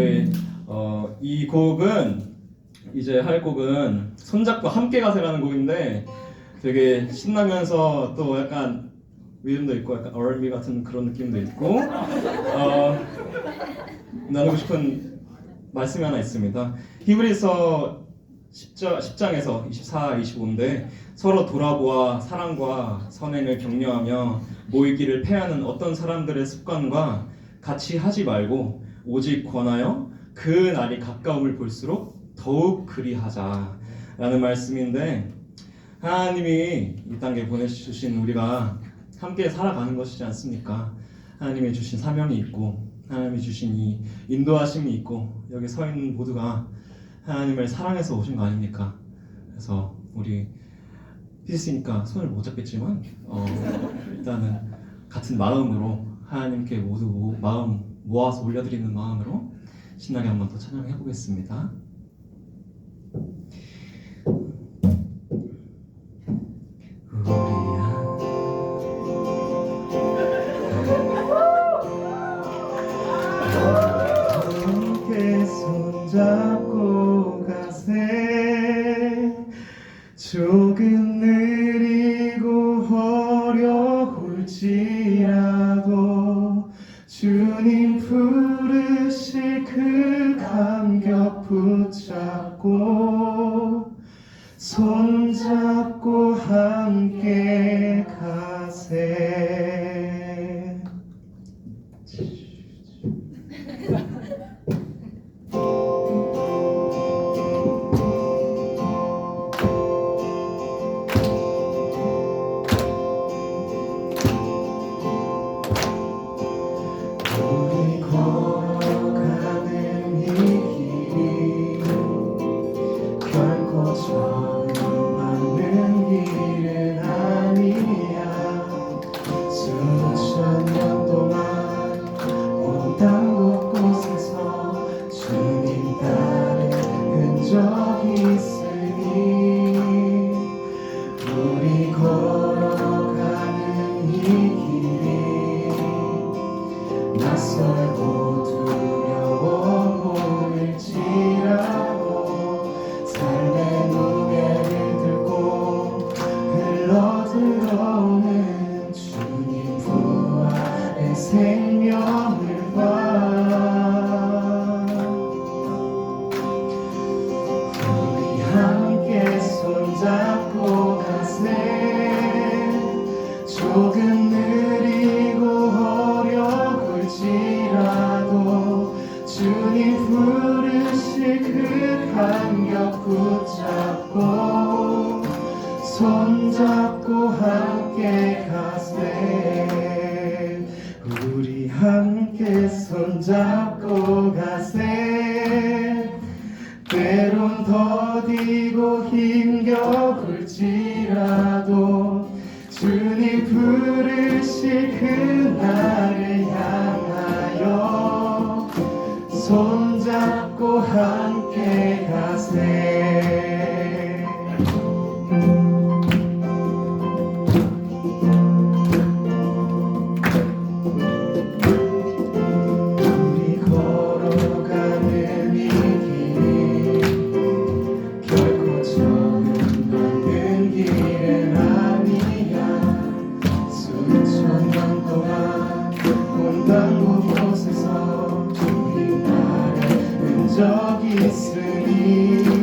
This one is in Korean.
저희 어, 이 곡은 이제 할 곡은 손잡고 함께 가세라는 곡인데 되게 신나면서 또 약간 리듬도 있고 약간 R&B 같은 그런 느낌도 있고 어, 나누고 싶은 말씀이 하나 있습니다. 히브리서 10장, 10장에서 24, 25인데 서로 돌아보아 사랑과 선행을 격려하며 모이기를 패하는 어떤 사람들의 습관과 같이 하지 말고 오직 권하여 그 날이 가까움을 볼수록 더욱 그리하자라는 말씀인데 하나님이 이 땅에 보내주신 우리가 함께 살아가는 것이지 않습니까? 하나님이 주신 사명이 있고 하나님이 주신 이 인도하심이 있고 여기 서 있는 모두가 하나님을 사랑해서 오신 거 아닙니까? 그래서 우리 피스니까 손을 못 잡겠지만 어, 일단은 같은 마음으로 하나님께 모두 모- 마음 모아서 올려드리는 마음으로 신나게 한번 더 찬양해 보겠습니다. 조금 주님 부르실 그 감격 붙잡고 손잡고 함 was wrong. 생명을 봐. 우리 함께 손잡고 가세. 조금 느리고 어려울지라도 주님 부르실 그 감격 붙잡고 손잡고 함께 가세 함께 손잡고 가세. 때론 더디고 힘겨울지라도 주님 부르실 그 향해 Israel.